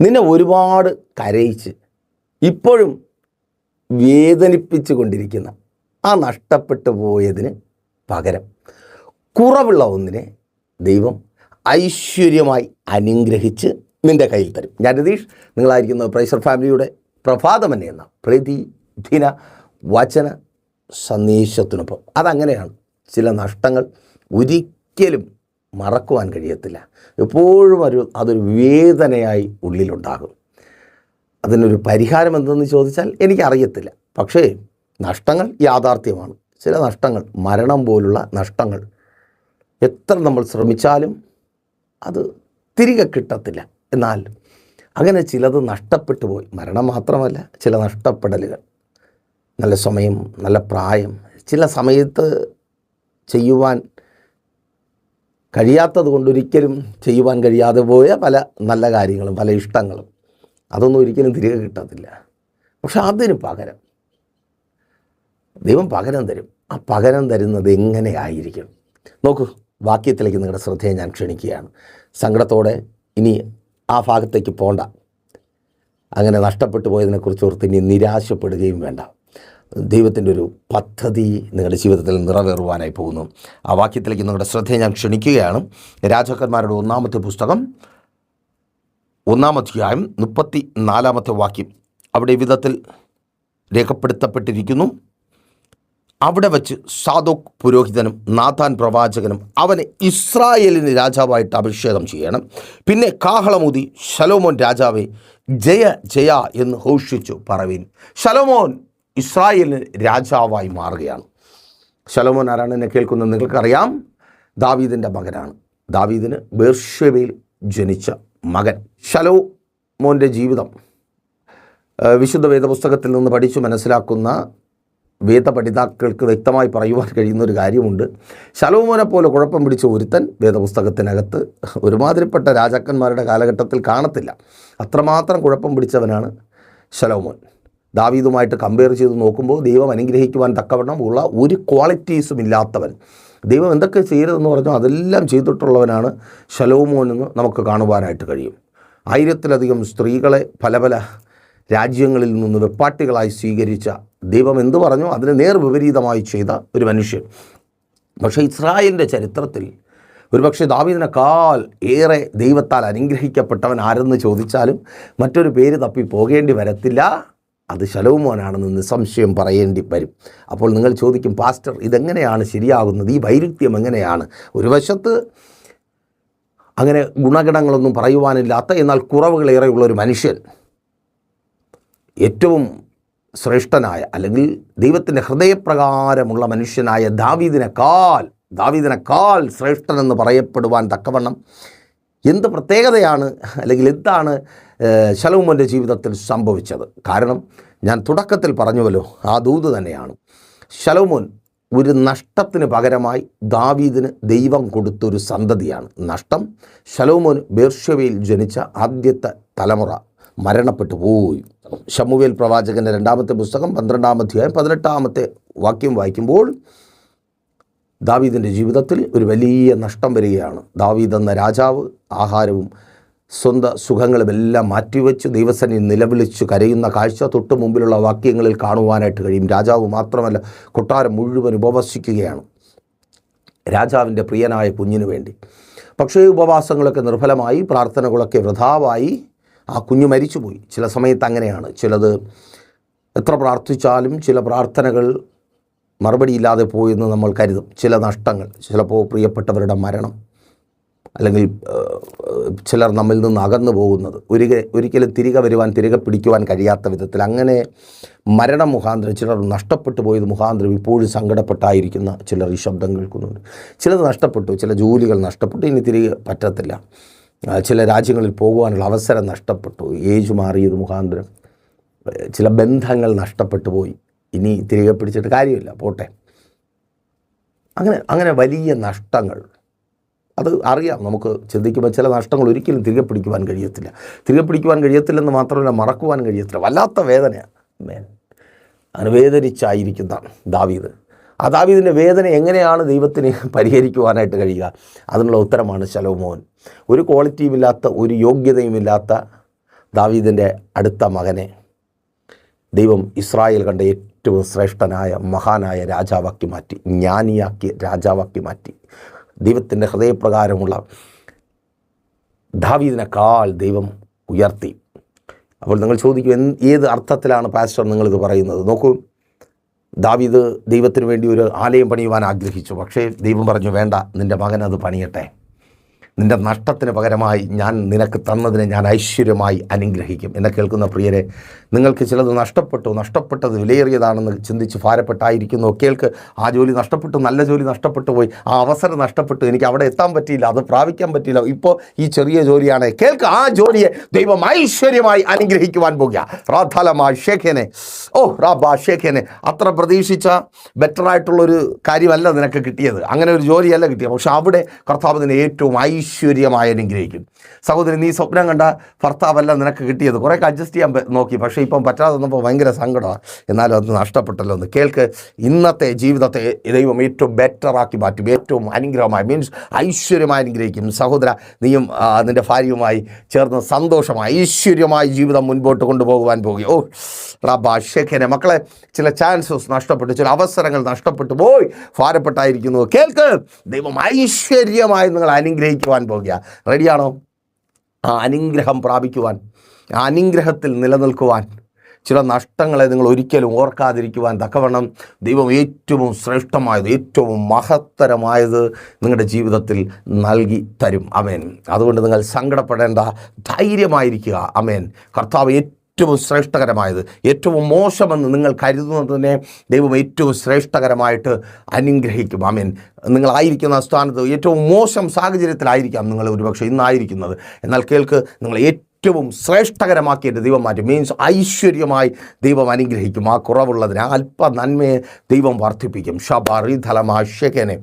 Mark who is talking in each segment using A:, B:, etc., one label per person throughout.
A: നിന്നെ ഒരുപാട് കരയിച്ച് ഇപ്പോഴും വേദനിപ്പിച്ചു കൊണ്ടിരിക്കുന്ന ആ നഷ്ടപ്പെട്ടു പോയതിന് പകരം കുറവുള്ള ഒന്നിനെ ദൈവം ഐശ്വര്യമായി അനുഗ്രഹിച്ച് നിന്റെ കയ്യിൽ തരും. ഞാൻ രതീഷ് നിങ്ങളായിരിക്കുന്നത് പ്രൈസർ ഫാമിലിയുടെ പ്രഭാതമന്നെ എന്ന പ്രതിദിന വചന സന്ദേശത്തിനൊപ്പം. അതങ്ങനെയാണ് ചില നഷ്ടങ്ങൾ ഒരിക്കലും മറക്കുവാൻ കഴിയത്തില്ല. എപ്പോഴും ഒരു അതൊരു വേദനയായി ഉള്ളിലുണ്ടാകും. അതിനൊരു പരിഹാരം എന്തെന്ന് ചോദിച്ചാൽ എനിക്കറിയത്തില്ല. പക്ഷേ നഷ്ടങ്ങൾ യാഥാർത്ഥ്യമാണ്. ചില നഷ്ടങ്ങൾ മരണം പോലുള്ള നഷ്ടങ്ങൾ. എത്ര നമ്മൾ ശ്രമിച്ചാലും അത് തിരികെ കിട്ടത്തില്ല. എന്നാൽ അങ്ങനെ ചിലത് നഷ്ടപ്പെട്ടു പോയി. മരണം മാത്രമല്ല ചില നഷ്ടപ്പെടലുകൾ. നല്ല സമയം നല്ല പ്രായം. ചില സമയത്ത് ചെയ്യുവാൻ കഴിയാത്തത് കൊണ്ടൊരിക്കലും ചെയ്യുവാൻ കഴിയാതെ പോയ പല നല്ല കാര്യങ്ങളും പല ഇഷ്ടങ്ങളും. അതൊന്നും ഒരിക്കലും തിരികെ കിട്ടത്തില്ല. പക്ഷെ അതിന് പകരം ദൈവം പകരം തരും. ആ പകരം തരുന്നത് എങ്ങനെയായിരിക്കും നോക്കൂ വാക്യത്തിലേക്ക് നിങ്ങളുടെ ശ്രദ്ധയെ ഞാൻ ക്ഷണിക്കുകയാണ്. സങ്കടത്തോടെ ഇനി ആ ഭാഗത്തേക്ക് പോണ്ട. അങ്ങനെ നഷ്ടപ്പെട്ടു പോയതിനെക്കുറിച്ച് ഓർത്ത് ഇനി നിരാശപ്പെടുകയും വേണ്ട. ദൈവത്തിന്റെ ഒരു പദ്ധതി നിങ്ങളുടെ ജീവിതത്തിൽ നിറവേറുവാനായി പോകുന്നു. ആ വാക്യത്തിലേക്ക് നിങ്ങളുടെ ശ്രദ്ധയെ ഞാൻ ക്ഷണിക്കുകയാണ്. രാജാക്കന്മാരുടെ ഒന്നാമത്തെ പുസ്തകം ഒന്നാമധ്യായം മുപ്പത്തി നാലാമത്തെ വാക്യം. അവിടെ വിധത്തിൽ രേഖപ്പെടുത്തപ്പെട്ടിരിക്കുന്നു. അവിടെ വച്ച് സാദോക് പുരോഹിതനും നാഥാൻ പ്രവാചകനും അവനെ ഇസ്രായേലിന് രാജാവായിട്ട് അഭിഷേകം ചെയ്യണം. പിന്നെ കാഹളമൂതി ശലോമോൻ രാജാവെ ജയ ജയ എന്ന് ഹോഷിച്ചു പറവീൻ. ശലോമോൻ ഇസ്രായേലിന് രാജാവായി മാറുകയാണ്. ശലോമോൻ ആരാണെന്നെ കേൾക്കുന്നത്? നിങ്ങൾക്കറിയാം. ദാവീദിന്റെ മകനാണ്. ദാവീദിന് ബേർഷവയിൽ ജനിച്ച മകൻ. ശലോമോന്റെ ജീവിതം വിശുദ്ധ വേദപുസ്തകത്തിൽ നിന്ന് പഠിച്ചു മനസ്സിലാക്കുന്ന വേദപഠിതാക്കൾക്ക് വ്യക്തമായി പറയുവാൻ കഴിയുന്ന ഒരു കാര്യമുണ്ട്. ശലോമോനെ പോലെ കുഴപ്പം പിടിച്ച ഒരുത്തൻ വേദപുസ്തകത്തിനകത്ത് ഒരുമാതിരിപ്പെട്ട രാജാക്കന്മാരുടെ കാലഘട്ടത്തിൽ കാണത്തില്ല. അത്രമാത്രം കുഴപ്പം പിടിച്ചവനാണ് ശലോമോൻ. ദാവീദുമായിട്ട് കമ്പയർ ചെയ്ത് നോക്കുമ്പോൾ ദൈവം അനുഗ്രഹിക്കുവാൻ തക്കവണ്ണം ഉള്ള ഒരു ക്വാളിറ്റീസും ഇല്ലാത്തവൻ. ദൈവം എന്തൊക്കെ ചെയ്യരുതെന്ന് പറഞ്ഞോ അതെല്ലാം ചെയ്തിട്ടുള്ളവനാണ് ശലോമോൻ എന്ന് നമുക്ക് കാണുവാനായിട്ട് കഴിയും. ആയിരത്തിലധികം സ്ത്രീകളെ പല പല രാജ്യങ്ങളിൽ നിന്ന് വെപ്പാട്ടികളായി സ്വീകരിച്ച ദൈവം എന്തു പറഞ്ഞു അതിന് നേർ വിപരീതമായി ചെയ്ത ഒരു മനുഷ്യൻ. പക്ഷേ ഇസ്രായേലിന്റെ ചരിത്രത്തിൽ ഒരുപക്ഷെ ദാവീദിനേക്കാൾ ഏറെ ദൈവത്താൽ അനുഗ്രഹിക്കപ്പെട്ടവൻ ആരെന്ന് ചോദിച്ചാലും മറ്റൊരു പേര് തപ്പി പോകേണ്ടി വരത്തില്ല. അത് ശലോമോനാണെന്ന് നിസ്സംശയം പറയേണ്ടി വരും. അപ്പോൾ നിങ്ങൾ ചോദിക്കും പാസ്റ്റർ ഇതെങ്ങനെയാണ് ശരിയാകുന്നത്? ഈ വൈരുദ്ധ്യം എങ്ങനെയാണ്? ഒരു വശത്ത് അങ്ങനെ ഗുണഗണങ്ങളൊന്നും പറയുവാനില്ലാത്ത എന്നാൽ കുറവുകളേറെയുള്ള ഒരു മനുഷ്യൻ ഏറ്റവും ശ്രേഷ്ഠനായ അല്ലെങ്കിൽ ദൈവത്തിന്റെ ഹൃദയപ്രകാരമുള്ള മനുഷ്യനായ ദാവീദിനെക്കാൾ ദാവീദിനെക്കാൾ ശ്രേഷ്ഠനെന്ന് പറയപ്പെടുവാൻ തക്കവണ്ണം എന്ത് പ്രത്യേകതയാണ് അല്ലെങ്കിൽ എന്താണ് ശലോമോന്റെ ജീവിതത്തിൽ സംഭവിച്ചത്? കാരണം ഞാൻ തുടക്കത്തിൽ പറഞ്ഞുവല്ലോ ആ ദൂത് തന്നെയാണ്. ശലോമോൻ ഒരു നഷ്ടത്തിന് പകരമായി ദാവീദിന് ദൈവം കൊടുത്തൊരു സന്തതിയാണ്. നഷ്ടം. ശലോമോൻ ബേർഷ്യവയിൽ ജനിച്ച ആദ്യത്തെ തലമുറ മരണപ്പെട്ടു പോയി. ശമുവേൽ പ്രവാചകന്റെ രണ്ടാമത്തെ പുസ്തകം പന്ത്രണ്ടാം അധ്യായം പതിനെട്ടാമത്തെ വാക്യം വായിക്കുമ്പോൾ ദാവീദിന്റെ ജീവിതത്തിൽ ഒരു വലിയ നഷ്ടം വരികയാണ്. ദാവീദ് എന്ന രാജാവ് ആഹാരവും സ്വന്തം സുഖങ്ങളുമെല്ലാം മാറ്റിവെച്ച് ദൈവസനെ നിലവിളിച്ച് കരയുന്ന കാഴ്ച തൊട്ട് മുമ്പിലുള്ള വാക്യങ്ങളിൽ കാണുവാനായിട്ട് കഴിയും. രാജാവ് മാത്രമല്ല കൊട്ടാരം മുഴുവൻ ഉപവസിക്കുകയാണ്. രാജാവിന്റെ പ്രിയനായ കുഞ്ഞിനു വേണ്ടി. പക്ഷേ ഉപവാസങ്ങളൊക്കെ നിർഫലമായി പ്രാർത്ഥനകളൊക്കെ വൃഥാവായി ആ കുഞ്ഞ് മരിച്ചുപോയി. ചില സമയത്ത് അങ്ങനെയാണ്. ചിലത് എത്ര പ്രാർത്ഥിച്ചാലും ചില പ്രാർത്ഥനകൾ മറുപടിയില്ലാതെ പോയെന്ന് നമ്മൾ കരുതും. ചില നഷ്ടങ്ങൾ ചിലപ്പോൾ പ്രിയപ്പെട്ടവരുടെ മരണം അല്ലെങ്കിൽ ചിലർ നമ്മിൽ നിന്ന് അകന്നു പോകുന്നത് ഒരിക്കൽ ഒരിക്കലും തിരികെ വരുവാൻ തിരികെ പിടിക്കുവാൻ കഴിയാത്ത വിധത്തിൽ. അങ്ങനെ മരണം മുഖാന്തരം ചിലർ നഷ്ടപ്പെട്ടു പോയത് മുഖാന്തരം ഇപ്പോഴും സങ്കടപ്പെട്ടായിരിക്കുന്ന ചിലർ ഈ ശബ്ദം കേൾക്കുന്നുണ്ട്. ചിലത് നഷ്ടപ്പെട്ടു ചില ജോലികൾ നഷ്ടപ്പെട്ടു ഇനി തിരികെ പറ്റത്തില്ല. ചില രാജ്യങ്ങളിൽ പോകുവാനുള്ള അവസരം നഷ്ടപ്പെട്ടു ഏജ് മാറിയത് മുഖാന്തരം ചില ബന്ധങ്ങൾ നഷ്ടപ്പെട്ടു പോയി. ഇനി തിരികെ പിടിച്ചിട്ട് കാര്യമില്ല പോട്ടെ. അങ്ങനെ അങ്ങനെ വലിയ നഷ്ടങ്ങൾ. അത് അറിയാം നമുക്ക് ചിന്തിക്കുമ്പോൾ ചില നഷ്ടങ്ങൾ ഒരിക്കലും തിരികെ പിടിക്കുവാൻ കഴിയത്തില്ല. തിരികെ പിടിക്കുവാൻ കഴിയത്തില്ലെന്ന് മാത്രമല്ല മറക്കുവാൻ കഴിയത്തില്ല. വല്ലാത്ത വേദനയാണ് മേൻ. അങ്ങനെ വേദനിച്ചായിരിക്കുന്നതാണ് ദാവീദ്. ആ ദാവീദിന്റെ വേദന എങ്ങനെയാണ് ദൈവത്തിന് പരിഹരിക്കുവാനായിട്ട് കഴിയുക? അതിനുള്ള ഉത്തരമാണ് ശലോമോൻ. ഒരു ക്വാളിറ്റിയും ഇല്ലാത്ത ഒരു യോഗ്യതയുമില്ലാത്ത ദാവീദിന്റെ അടുത്ത മകനെ ദൈവം ഇസ്രായേൽ കണ്ട ഏറ്റവും ശ്രേഷ്ഠനായ മഹാനായ രാജാവാക്കി മാറ്റി ജ്ഞാനിയാക്കി രാജാവാക്കി മാറ്റി. ദൈവത്തിന്റെ ഹൃദയപ്രകാരമുള്ള ദാവീദിനേക്കാൾ ദൈവം ഉയർത്തി. അപ്പോൾ നിങ്ങൾ ചോദിക്കും ഏത് അർത്ഥത്തിലാണ് പാസ്റ്റർ നിങ്ങളിത് പറയുന്നത്? നോക്കൂ ദാവീദ് ദൈവത്തിന് വേണ്ടി ഒരു ആലയം പണിയുവാൻ ആഗ്രഹിച്ചു. പക്ഷേ ദൈവം പറഞ്ഞു വേണ്ട നിന്റെ മകൻ അത് പണിയട്ടെ. നിന്റെ നഷ്ടത്തിന് പകരമായി ഞാൻ നിനക്ക് തന്നതിനെ ഞാൻ ഐശ്വര്യമായി അനുഗ്രഹിക്കും. എന്നെ കേൾക്കുന്ന പ്രിയരെ നിങ്ങൾക്ക് ചിലത് നഷ്ടപ്പെട്ടു. നഷ്ടപ്പെട്ടത് വിലയേറിയതാണെന്ന് ചിന്തിച്ച് ഭാരപ്പെട്ടായിരിക്കുന്നു. കേൾക്ക് ആ ജോലി നഷ്ടപ്പെട്ടു നല്ല ജോലി നഷ്ടപ്പെട്ടു പോയി. ആ അവസരം നഷ്ടപ്പെട്ടു. എനിക്ക് അവിടെ എത്താൻ പറ്റിയില്ല അത് പ്രാപിക്കാൻ പറ്റിയില്ല. ഇപ്പോൾ ഈ ചെറിയ ജോലിയാണ്. കേൾക്ക് ആ ജോലിയെ ദൈവം ഐശ്വര്യമായി അനുഗ്രഹിക്കുവാൻ പോകുക. റാധാലമാ ഷേഖേനെ ഓ റാബാ ഷേഖേനെ അത്ര പ്രതീക്ഷിച്ച ബെറ്ററായിട്ടുള്ളൊരു കാര്യമല്ല നിനക്ക് കിട്ടിയത്. അങ്ങനെ ഒരു ജോലിയല്ല കിട്ടിയത്. പക്ഷെ അവിടെ കർത്താവ് ഏറ്റവും ഏറ്റവും ഐശ്വര്യമായി അനുഗ്രഹിക്കും. സഹോദരൻ നീ സ്വപ്നം കണ്ട ഭർത്താവല്ല നിനക്ക് കിട്ടിയത്. കുറേയൊക്കെ അഡ്ജസ്റ്റ് ചെയ്യാൻ നോക്കി. പക്ഷേ ഇപ്പം പറ്റാതെ വന്നപ്പോൾ ഭയങ്കര സങ്കടമാണ് എന്നാലും അത് നഷ്ടപ്പെട്ടല്ലോ എന്ന്. കേൾക്ക് ഇന്നത്തെ ജീവിതത്തെ ദൈവം ഏറ്റവും ബെറ്ററാക്കി മാറ്റും. ഏറ്റവും അനുഗ്രഹമായി മീൻസ് ഐശ്വര്യമായി അനുഗ്രഹിക്കും. സഹോദര നീയും നിന്റെ ഭാര്യയുമായി ചേർന്ന് സന്തോഷമായി ഐശ്വര്യമായി ജീവിതം മുൻപോട്ട് കൊണ്ടുപോകുവാൻ പോകുക. ഓ റബ്ബ മക്കളെ ചില ചാൻസസ് നഷ്ടപ്പെട്ടു ചില അവസരങ്ങൾ നഷ്ടപ്പെട്ടു പോയി. ഭാരപ്പെട്ടായിരിക്കുന്നു. കേൾക്ക് ദൈവം ഐശ്വര്യമായി നിങ്ങൾ അനുഗ്രഹിക്കുവാൻ പോകുക. റെഡിയാണോ ആ അനുഗ്രഹം പ്രാപിക്കുവാൻ ആ അനുഗ്രഹത്തിൽ നിലനിൽക്കുവാൻ ചില നഷ്ടങ്ങളെ നിങ്ങൾ ഒരിക്കലും ഓർക്കാതിരിക്കുവാൻ തക്കവണ്ണം ദൈവം ഏറ്റവും ശ്രേഷ്ഠമായത് ഏറ്റവും മഹത്തരമായത് നിങ്ങളുടെ ജീവിതത്തിൽ നൽകി തരും. അമേൻ അതുകൊണ്ട് നിങ്ങൾ സങ്കടപ്പെടേണ്ട ധൈര്യമായിരിക്കുക. അമേൻ കർത്താവ് ഏറ്റവും ശ്രേഷ്ഠകരമായത് ഏറ്റവും മോശമെന്ന് നിങ്ങൾ കരുതുന്നതിനെ ദൈവം ഏറ്റവും ശ്രേഷ്ഠകരമായിട്ട് അനുഗ്രഹിക്കും. ആമീൻ. നിങ്ങളായിരിക്കുന്ന സ്ഥാനത്ത് ഏറ്റവും മോശം സാഹചര്യത്തിലായിരിക്കാം നിങ്ങൾ ഒരുപക്ഷെ ഇന്നായിരിക്കുന്നത്. എന്നാൽ കേൾക്ക് നിങ്ങൾ ഏറ്റവും ശ്രേഷ്ഠകരമാക്കിയിട്ട് ദൈവം മാറ്റും മീൻസ് ഐശ്വര്യമായി ദൈവം അനുഗ്രഹിക്കും. ആ കുറവുള്ളതിനെ അല്പ നന്മയെ ദൈവം വർദ്ധിപ്പിക്കും. ഷബറി ധലമാശകനെ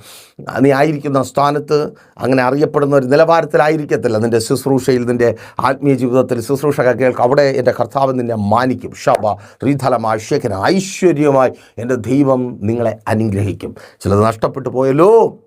A: നീ ആയിരിക്കുന്ന സ്ഥാനത്ത് അങ്ങനെ അറിയപ്പെടുന്ന ഒരു നിലവാരത്തിലായിരിക്കത്തില്ല. നിന്റെ ശുശ്രൂഷയിൽ നിന്റെ ആത്മീയ ജീവിതത്തിൽ ശുശ്രൂഷ കേൾക്കും. അവിടെ എന്റെ കർത്താവ് നിന്നെ മാനിക്കും. ഷബ റീധലമാശകന ഐശ്വര്യമായി എന്റെ ദൈവം നിങ്ങളെ അനുഗ്രഹിക്കും. ചിലത് നഷ്ടപ്പെട്ടു പോയല്ലോ.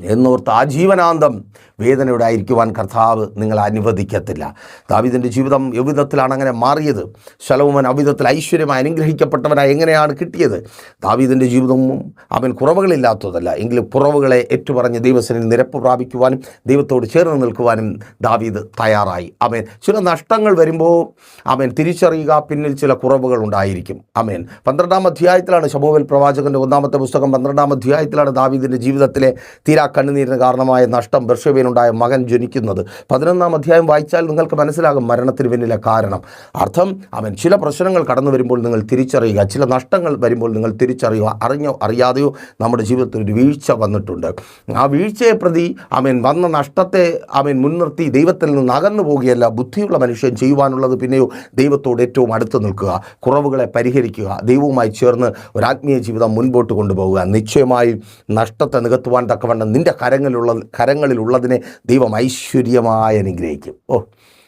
A: എന്നോർത്ത് ആജീവനാന്തം. വേദനയുടെ ആയിരിക്കുവാൻ കർത്താവ് നിങ്ങൾ അനുവദിക്കത്തില്ല. ദാവിദിന്റെ ജീവിതം എവിധത്തിലാണ് അങ്ങനെ മാറിയത്? ശലവുമൻ അവിധത്തിൽ ഐശ്വര്യമായി അനുഗ്രഹിക്കപ്പെട്ടവനായി എങ്ങനെയാണ് കിട്ടിയത്? ദാവീദിന്റെ ജീവിതവും അവൻ കുറവുകളില്ലാത്തതല്ല. എങ്കിലും കുറവുകളെ ഏറ്റുപറഞ്ഞ് ദൈവസനിൽ നിരപ്പ് പ്രാപിക്കുവാനും ദൈവത്തോട് ചേർന്ന് നിൽക്കുവാനും ദാവീദ് തയ്യാറായി. അവൻ ചില നഷ്ടങ്ങൾ വരുമ്പോൾ അവൻ തിരിച്ചറിയുക പിന്നിൽ ചില കുറവുകൾ ഉണ്ടായിരിക്കും. അമേൻ പന്ത്രണ്ടാം അധ്യായത്തിലാണ് ശബോവൽ പ്രവാചകന്റെ ഒന്നാമത്തെ പുസ്തകം. പന്ത്രണ്ടാം അധ്യായത്തിലാണ് ദാവീദിന്റെ ജീവിതത്തിലെ തീരാ കണ്ണുനീരിന് കാരണമായ നഷ്ടം. ബർഷബയിലുണ്ടായ മകൻ ജനിക്കുന്നത്. പതിനൊന്നാം അധ്യായം വായിച്ചാൽ നിങ്ങൾക്ക് മനസ്സിലാകും മരണത്തിന് പിന്നിലെ കാരണം. അർത്ഥം അവൻ ചില പ്രശ്നങ്ങൾ കടന്നു വരുമ്പോൾ നിങ്ങൾ തിരിച്ചറിയുക. ചില നഷ്ടങ്ങൾ വരുമ്പോൾ നിങ്ങൾ തിരിച്ചറിയുക. അറിഞ്ഞോ അറിയാതെയോ നമ്മുടെ ജീവിതത്തിൽ ഒരു വീഴ്ച വന്നിട്ടുണ്ട്. ആ വീഴ്ചയെ പ്രതി അവൻ വന്ന നഷ്ടത്തെ അവൻ മുൻനിർത്തി ദൈവത്തിൽ നിന്ന് അകന്നു പോകുകയല്ല. ബുദ്ധിയുള്ള മനുഷ്യൻ ചെയ്യുവാനുള്ളത് പിന്നെയോ ദൈവത്തോട് ഏറ്റവും അടുത്ത് നിൽക്കുക. കുറവുകളെ പരിഹരിക്കുക. ദൈവവുമായി ചേർന്ന് ഒരു ആത്മീയ ജീവിതം മുൻപോട്ട് കൊണ്ടുപോകുക നിശ്ചയമായും നഷ്ടത്തെ നികത്തുവാൻ തക്കവണ്ണം നിന്റെ കരങ്ങളിലുള്ള കരങ്ങളിലുള്ളതിനെ ദൈവം ഐശ്വര്യമായി അനുഗ്രഹിക്കും. ഓ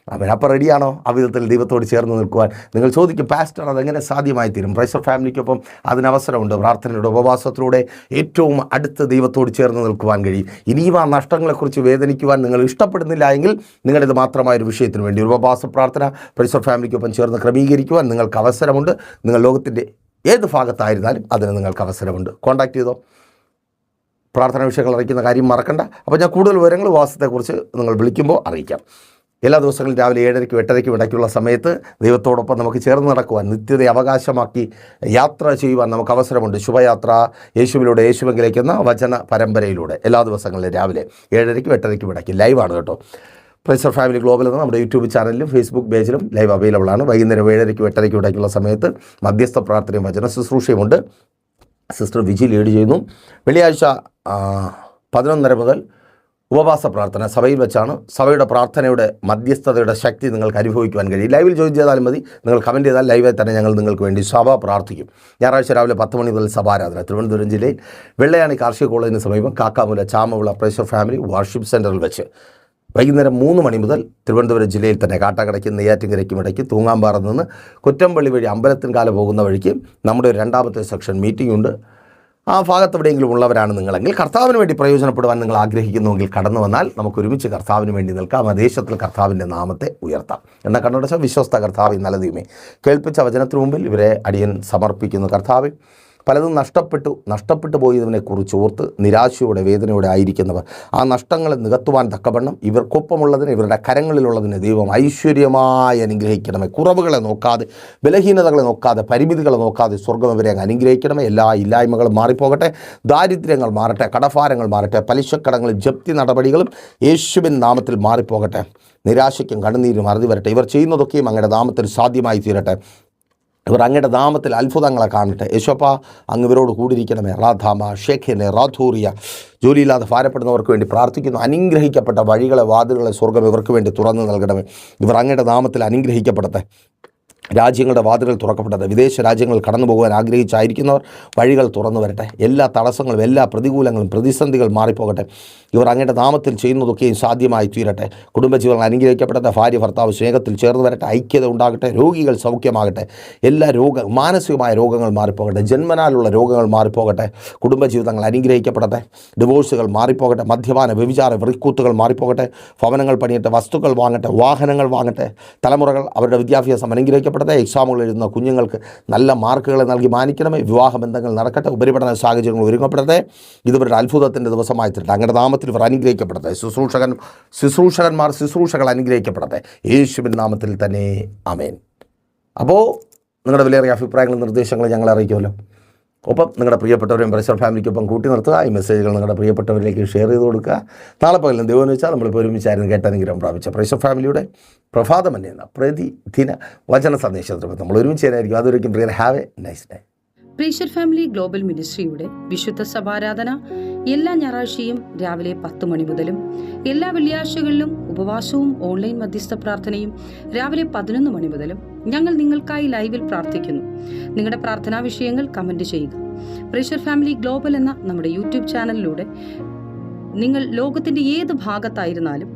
A: അവൻ അപ്പോൾ റെഡിയാണോ? ആ വിധത്തിൽ ദൈവത്തോട് ചേർന്ന് നിൽക്കുവാൻ നിങ്ങൾ ചോദിക്കും പാസ്റ്റർ അതെങ്ങനെ സാധ്യമായി തീരും? പ്രൈസർ ഫാമിലിക്കൊപ്പം അതിന് അവസരമുണ്ട് പ്രാർത്ഥനയുടെ ഉപവാസത്തിലൂടെ ഏറ്റവും അടുത്ത് ദൈവത്തോട് ചേർന്ന് നിൽക്കുവാൻ കഴിയും. ഇനിയും ആ നഷ്ടങ്ങളെക്കുറിച്ച് വേദനിക്കുവാൻ നിങ്ങൾ ഇഷ്ടപ്പെടുന്നില്ല എങ്കിൽ നിങ്ങളിത് മാത്രമായ ഒരു വിഷയത്തിന് വേണ്ടി ഒരു ഉപവാസ പ്രാർത്ഥന പ്രൈസർ ഫാമിലിക്കൊപ്പം ചേർന്ന് ക്രമീകരിക്കുവാൻ നിങ്ങൾക്ക് അവസരമുണ്ട്. നിങ്ങൾ ലോകത്തിന്റെ ഏത് ഭാഗത്തായിരുന്നാലും അതിന് നിങ്ങൾക്ക് അവസരമുണ്ട്. കോൺടാക്റ്റ് ചെയ്തോ? പ്രാർത്ഥന വിഷയങ്ങൾ അറിയിക്കുന്ന കാര്യം മറക്കണ്ട. അപ്പോൾ ഞാൻ കൂടുതൽ വിവരങ്ങൾ വാസത്തെക്കുറിച്ച് നിങ്ങൾ വിളിക്കുമ്പോൾ അറിയിക്കാം. എല്ലാ ദിവസങ്ങളും രാവിലെ ഏഴരയ്ക്കും എട്ടരയ്ക്കും ഇടയ്ക്കുള്ള സമയത്ത് ദൈവത്തോടൊപ്പം നമുക്ക് ചേർന്ന് നടക്കുവാൻ നിത്യത അവകാശമാക്കി യാത്ര ചെയ്യുവാൻ നമുക്ക് അവസരമുണ്ട്. ശുഭയാത്ര. യേശുവിലൂടെ യേശുവെങ്കിലേക്ക് എന്ന വചന പരമ്പരയിലൂടെ എല്ലാ ദിവസങ്ങളിലും രാവിലെ ഏഴരയ്ക്കും എട്ടരയ്ക്കും ഇടയ്ക്ക് ലൈവാണ് കേട്ടോ. പ്രൈസർ ഫാമിലി ഗ്ലോബൽ എന്ന നമ്മുടെ യൂട്യൂബ് ചാനലിലും ഫേസ്ബുക്ക് പേജിലും ലൈവ് അവൈലബിൾ ആണ്. വൈകുന്നേരം ഏഴരയ്ക്കും എട്ടരയ്ക്കും ഇടയ്ക്കുള്ള സമയത്ത് മധ്യസ്ഥ പ്രാർത്ഥനയും വചന ശുശ്രൂഷയുമുണ്ട് സിസ്റ്റർ വിജി ലീഡ് ചെയ്യുന്നു. വെള്ളിയാഴ്ച പതിനൊന്നര മുതൽ ഉപവാസ പ്രാർത്ഥന സഭയിൽ വെച്ചാണ് സഭയുടെ പ്രാർത്ഥനയുടെ മധ്യസ്ഥതയുടെ ശക്തി നിങ്ങൾക്ക് അനുഭവിക്കുവാൻ കഴിയും. ലൈവിൽ ജോയിൻ ചെയ്താലും മതി. നിങ്ങൾ കമന്റ് ചെയ്താൽ ലൈവായി തന്നെ ഞങ്ങൾ നിങ്ങൾക്ക് വേണ്ടി സഭ പ്രാർത്ഥിക്കും. ഞായറാഴ്ച രാവിലെ പത്ത് മണി മുതൽ സഭാരാധന. തിരുവനന്തപുരം ജില്ലയിൽ വെള്ളയാണി കാർഷിക കോളേജിന് സമീപം കാക്കാമൂല ചാമവിള പ്രേഷർ ഫാമിലി വാർഷിപ്പ് സെന്ററിൽ വെച്ച് വൈകുന്നേരം മൂന്ന് മണി മുതൽ തിരുവനന്തപുരം ജില്ലയിൽ തന്നെ കാട്ടാക്കടയ്ക്കും നെയ്യാറ്റിങ്കരയ്ക്കും ഇടയ്ക്ക് തൂങ്ങാമ്പാറ നിന്ന് കുറ്റമ്പള്ളി വഴി അമ്പലത്തിൻകാല പോകുന്ന വഴിക്ക് നമ്മുടെ ഒരു രണ്ടാമത്തെ സെക്ഷൻ മീറ്റിംഗ് ഉണ്ട്. ആ ഭാഗത്ത് എവിടെയെങ്കിലും ഉള്ളവരാണ് നിങ്ങളെങ്കിൽ കർത്താവിന് വേണ്ടി പ്രയോജനപ്പെടുവാൻ നിങ്ങൾ ആഗ്രഹിക്കുന്നുവെങ്കിൽ കടന്നു വന്നാൽ നമുക്ക് ഒരുമിച്ച് കർത്താവിന് വേണ്ടി നിൽക്കാം. ആ ദേശത്തിൽ കർത്താവിന്റെ നാമത്തെ ഉയർത്താം. എന്ന കണ്ണടച്ച വിശ്വസ്ത കർത്താവ് നല്ല ദൈവമേ കേൾപ്പിച്ച വചനത്തിനു മുമ്പിൽ ഇവരെ അടിയൻ സമർപ്പിക്കുന്നു. കർത്താവ് പലതും നഷ്ടപ്പെട്ടു നഷ്ടപ്പെട്ടു പോയതിനെക്കുറിച്ച് ഓർത്ത് നിരാശയോടെ വേദനയോടെ ആയിരിക്കുന്നവർ. ആ നഷ്ടങ്ങളെ നികത്തുവാൻ തക്കവണ്ണം ഇവർക്കൊപ്പമുള്ളതിന് ഇവരുടെ കരങ്ങളിലുള്ളതിനെ ദൈവം ഐശ്വര്യമായി അനുഗ്രഹിക്കണമേ. കുറവുകളെ നോക്കാതെ ബലഹീനതകളെ നോക്കാതെ പരിമിതികളെ നോക്കാതെ സ്വർഗം ഇവരെ അങ്ങ് അനുഗ്രഹിക്കണമേ. എല്ലാ ഇല്ലായ്മകളും മാറിപ്പോകട്ടെ ദാരിദ്ര്യങ്ങൾ മാറട്ടെ കടഭാരങ്ങൾ മാറട്ടെ പലിശക്കടങ്ങളും ജപ്തി നടപടികളും യേശുവിൻ നാമത്തിൽ മാറിപ്പോകട്ടെ. നിരാശയ്ക്കും കണ്ണുനീരും അറുതി വരട്ടെ. ഇവർ ചെയ്യുന്നതൊക്കെയും അങ്ങയുടെ നാമത്തിൽ സാധ്യമായി തീരട്ടെ. ഇവർ അങ്ങയുടെ നാമത്തിൽ അത്ഭുതങ്ങളെ കാണട്ടെ. യശോപ്പ അങ്ങ് ഇവരോട് കൂടിയിരിക്കണമേ. റാധാമ ഷേഖിനെ റാധൂറിയ ജോലിയില്ലാതെ ഭാരപ്പെടുന്നവർക്ക് വേണ്ടി പ്രാർത്ഥിക്കുന്നു. അനുഗ്രഹിക്കപ്പെട്ട വഴികളെ വാതിലുകളെ സ്വർഗം ഇവർക്ക് വേണ്ടി തുറന്നു നൽകണമേ. ഇവർ അങ്ങയുടെ നാമത്തിൽ അനുഗ്രഹിക്കപ്പെടട്ടെ. രാജ്യങ്ങളുടെ വാതിലുകൾ തുറക്കപ്പെട്ടത്. വിദേശ രാജ്യങ്ങൾ കടന്നു പോകാൻ ആഗ്രഹിച്ചായിരിക്കുന്നവർ വഴികൾ തുറന്നു വരട്ടെ. എല്ലാ തടസ്സങ്ങളും എല്ലാ പ്രതികൂലങ്ങളും പ്രതിസന്ധികൾ മാറിപ്പോകട്ടെ. ഇവർ അങ്ങയുടെ നാമത്തിൽ ചെയ്യുന്നതൊക്കെയും സാധ്യമായി തീരട്ടെ. കുടുംബജീവനം അനുഗ്രഹിക്കപ്പെടട്ടെ ഭാര്യ ഭർത്താവ് സ്നേഹത്തിൽ ചേർന്ന് വരട്ടെ. ഐക്യത ഉണ്ടാകട്ടെ. രോഗികൾ സൗഖ്യമാകട്ടെ. എല്ലാ രോഗ മാനസികമായ രോഗങ്ങൾ മാറിപ്പോകട്ടെ. ജന്മനാലുള്ള രോഗങ്ങൾ മാറിപ്പോകട്ടെ. കുടുംബജീവിതങ്ങൾ അനുഗ്രഹിക്കപ്പെടട്ടെ. ഡിവോഴ്സുകൾ മാറിപ്പോകട്ടെ. മദ്യപാന വ്യഭിചാര വൃക്കൂത്തുകൾ മാറിപ്പോകട്ടെ. ഭവനങ്ങൾ പണിയട്ടെ. വസ്തുക്കൾ വാങ്ങട്ടെ. വാഹനങ്ങൾ വാങ്ങട്ടെ. തലമുറകൾ അവരുടെ വിദ്യാഭ്യാസം അനുഗ്രഹിക്കപ്പെടട്ടെ എക്സാമുകൾ എഴുതുന്ന കുഞ്ഞുങ്ങൾക്ക് നല്ല മാർക്കുകൾ നൽകി മാനിക്കണമേ. വിവാഹ ബന്ധങ്ങൾ നടക്കട്ടെ. ഉപരിപഠന സാഹചര്യങ്ങൾ ഒരുങ്ങപ്പെടട്ടെ. ഇതുവരുടെ അത്ഭുതത്തിന്റെ ദിവസമായി തീരട്ടെ. അങ്ങയുടെ നാമത്തിൽ ഇവർ അനുഗ്രഹിക്കപ്പെടട്ടെ. ശുശ്രൂഷകൻ ശുശ്രൂഷകന്മാർ ശുശ്രൂഷകൾ അനുഗ്രഹിക്കപ്പെടട്ടെ. യേശുവിൻ നാമത്തിൽ തന്നെ. അമേൻ അപ്പോൾ നിങ്ങളുടെ വിലയേറിയ അഭിപ്രായങ്ങളും നിർദ്ദേശങ്ങളും ഞങ്ങളെ അറിയിക്കുമല്ലോ. ഒപ്പം നിങ്ങളുടെ പ്രിയപ്പെട്ടവരെയും പ്രഷർ ഫാമിലിക്കൊപ്പം കൂട്ടി നിർത്തുക. ഈ മെസ്സേജുകൾ നിങ്ങളുടെ പ്രിയപ്പെട്ടവരിലേക്ക് ഷെയർ ചെയ്ത് കൊടുക്കുക. നാളെ പകലും ദൈവം വെച്ചാൽ നമ്മളിപ്പോൾ ഒരുമിച്ചായിരുന്നു കേട്ട അനുഗ്രഹം പ്രാപിച്ച പ്രഷർ ഫാമിലിയുടെ പ്രഭാതം തന്നെ എന്ന പ്രതിദിന വചന സന്ദേശത്തിൽ നമ്മൾ ഒരുമിച്ച് തന്നെയായിരിക്കും അതൊരിക്കും prayer have a nice day
B: പ്രീഷർ family global മിനിസ്ട്രിയുടെ വിശുദ്ധ സഭാരാധന എല്ലാ ഞായറാഴ്ചയും രാവിലെ പത്ത് മണി മുതലും എല്ലാ വെള്ളിയാഴ്ചകളിലും ഉപവാസവും ഓൺലൈൻ മധ്യസ്ഥ പ്രാർത്ഥനയും രാവിലെ പതിനൊന്ന് മണി മുതലും ഞങ്ങൾ നിങ്ങൾക്കായി ലൈവിൽ പ്രാർത്ഥിക്കുന്നു. നിങ്ങളുടെ പ്രാർത്ഥനാ വിഷയങ്ങൾ കമന്റ് ചെയ്യുക. പ്രഷർ ഫാമിലി ഗ്ലോബൽ എന്ന നമ്മുടെ യൂട്യൂബ് ചാനലിലൂടെ നിങ്ങൾ ലോകത്തിന്റെ ഏത് ഭാഗത്തായിരുന്നാലും